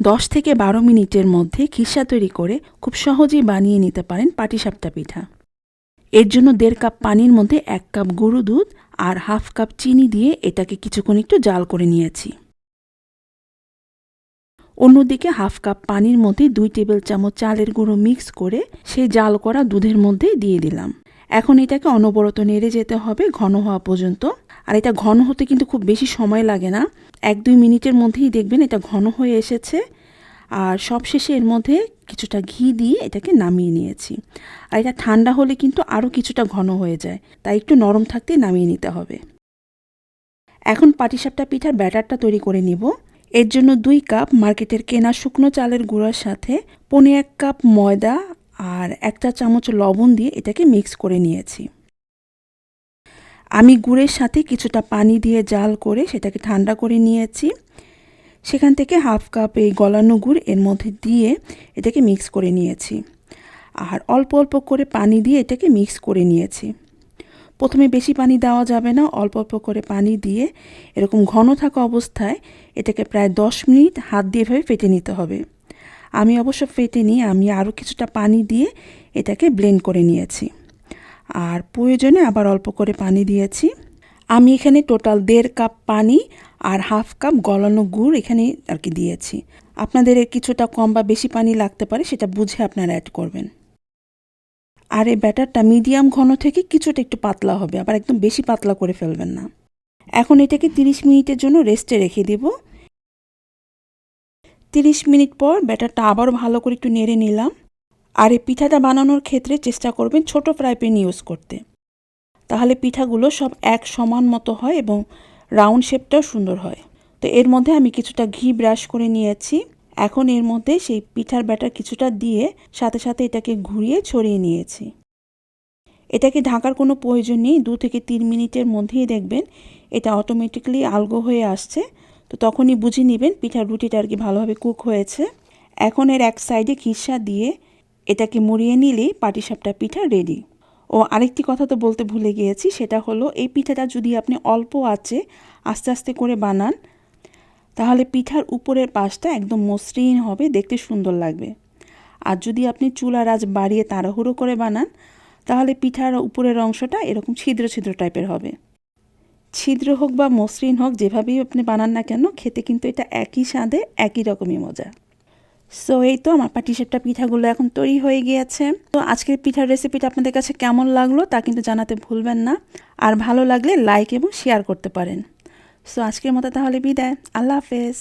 দশ থেকে বারো মিনিটের মধ্যে খিসা তৈরি করে খুব সহজেই বানিয়ে নিতে পারেন পাটিসাপটা পিঠা। এর জন্য দেড় কাপ পানির মধ্যে এক কাপ গরু দুধ আর হাফ কাপ চিনি দিয়ে এটাকে কিছুক্ষণ একটু জাল করে নিয়েছি। অন্যদিকে হাফ কাপ পানির মধ্যে দুই টেবিল চামচ চালের গুঁড়ো মিক্স করে সেই জাল করা দুধের মধ্যে দিয়ে দিলাম। এখন এটাকে অনবরত নেড়ে যেতে হবে ঘন হওয়া পর্যন্ত। আর এটা ঘন হতে কিন্তু খুব বেশি সময় লাগে না। এক দুই মিনিটের মধ্যেই দেখবেন এটা ঘন হয়ে এসেছে। আর সবশেষে এর মধ্যে কিছুটা ঘি দিয়ে এটাকে নামিয়ে নিয়েছি। আর এটা ঠান্ডা হলে কিন্তু আরও কিছুটা ঘন হয়ে যায়। তাই একটু নরম থাকতে নামিয়ে নিতে হবে। এখন পাটিসাপটা পিঠার ব্যাটারটা তৈরি করে নিব। এর জন্য দুই কাপ মার্কেটের কেনা শুকনো চালের গুঁড়ার সাথে পনে এক কাপ ময়দা আর একটা চামচ লবণ দিয়ে এটাকে মিক্স করে নিয়েছি। আমি গুড়ের সাথে কিছুটা পানি দিয়ে জাল করে সেটাকে ঠান্ডা করে নিয়েছি। সেখান থেকে হাফ কাপ এই গলানো গুড় এর মধ্যে দিয়ে এটাকে মিক্স করে নিয়েছি। আর অল্প অল্প করে পানি দিয়ে এটাকে মিক্স করে নিয়েছি। প্রথমে বেশি পানি দেওয়া যাবে না, অল্প অল্প করে পানি দিয়ে এরকম ঘন থাকা অবস্থায় এটাকে প্রায় দশ মিনিট হাত দিয়ে এভাবে ফেটে নিতে হবে। আমি অবশ্য ফেটে নিয়ে আমি আরও কিছুটা পানি দিয়ে এটাকে ব্লেন্ড করে নিয়েছি। আর প্রয়োজনে আবার অল্প করে পানি দিয়েছি। আমি এখানে টোটাল দেড় কাপ পানি আর হাফ কাপ গলানো গুড় এখানে আর কি দিয়েছি। আপনাদের কিছুটা কম বা বেশি পানি লাগতে পারে, সেটা বুঝে আপনারা অ্যাড করবেন। আর এই ব্যাটারটা মিডিয়াম ঘন থেকে কিছুটা একটু পাতলা হবে, আবার একদম বেশি পাতলা করে ফেলবেন না। এখন এটাকে 30 মিনিটের জন্য রেস্টে রেখে দেব। 30 মিনিট পর ব্যাটারটা আবারও ভালো করে একটু নেড়ে নিলাম। আর এই পিঠাটা বানানোর ক্ষেত্রে চেষ্টা করবেন ছোট ফ্রাই প্যান ইউজ করতে। তাহলে পিঠাগুলো সব এক সমান মতো হয় এবং রাউন্ড শেপটাও সুন্দর হয়। তো এর মধ্যে আমি কিছুটা ঘি ব্রাশ করে নিয়েছি। এখন এর মধ্যে সেই পিঠার ব্যাটার কিছুটা দিয়ে সাথে সাথে এটাকে ঘুরিয়ে ছড়িয়ে নিয়েছি। এটাকে ঢাকার কোনো প্রয়োজন নেই। দু থেকে তিন মিনিটের মধ্যেই দেখবেন এটা অটোমেটিকলি আলগো হয়ে আসছে। তো তখনই বুঝে নেবেন পিঠার রুটিটা আর কি ভালোভাবে কুক হয়েছে। এখন এর এক সাইডে খিসা দিয়ে এটাকে মুড়িয়ে নিলেই পাটিসাপটা পিঠা রেডি ও আরেকটি কথা তো বলতে ভুলে গিয়েছি, সেটা হলো এই পিঠাটা যদি আপনি অল্প আছে আস্তে আস্তে করে বানান, তাহলে পিঠার উপরের পাশটা একদম মসৃণ হবে, দেখতে সুন্দর লাগবে। আর যদি আপনি চুলার আজ বাড়িয়ে তাড়াহুড়ো করে বানান, তাহলে পিঠার উপরের অংশটা এরকম ছিদ্র ছিদ্র টাইপের হবে। ছিদ্র হোক বা মসৃণ হোক, যেভাবেই আপনি বানান না কেন, খেতে কিন্তু এটা একই স্বাদে, একই রকমই মজা। সো এই তো আমার পাটিসাপটা পিঠাগুলো এখন তৈরি হয়ে গিয়েছে। তো আজকের পিঠার রেসিপিটা আপনাদের কাছে কেমন লাগল তা কিন্তু জানাতে ভুলবেন না। আর ভালো লাগলে লাইক এবং শেয়ার করতে পারেন। সো আজকের মতো তাহলে বিদায়। আল্লাহ হাফেজ।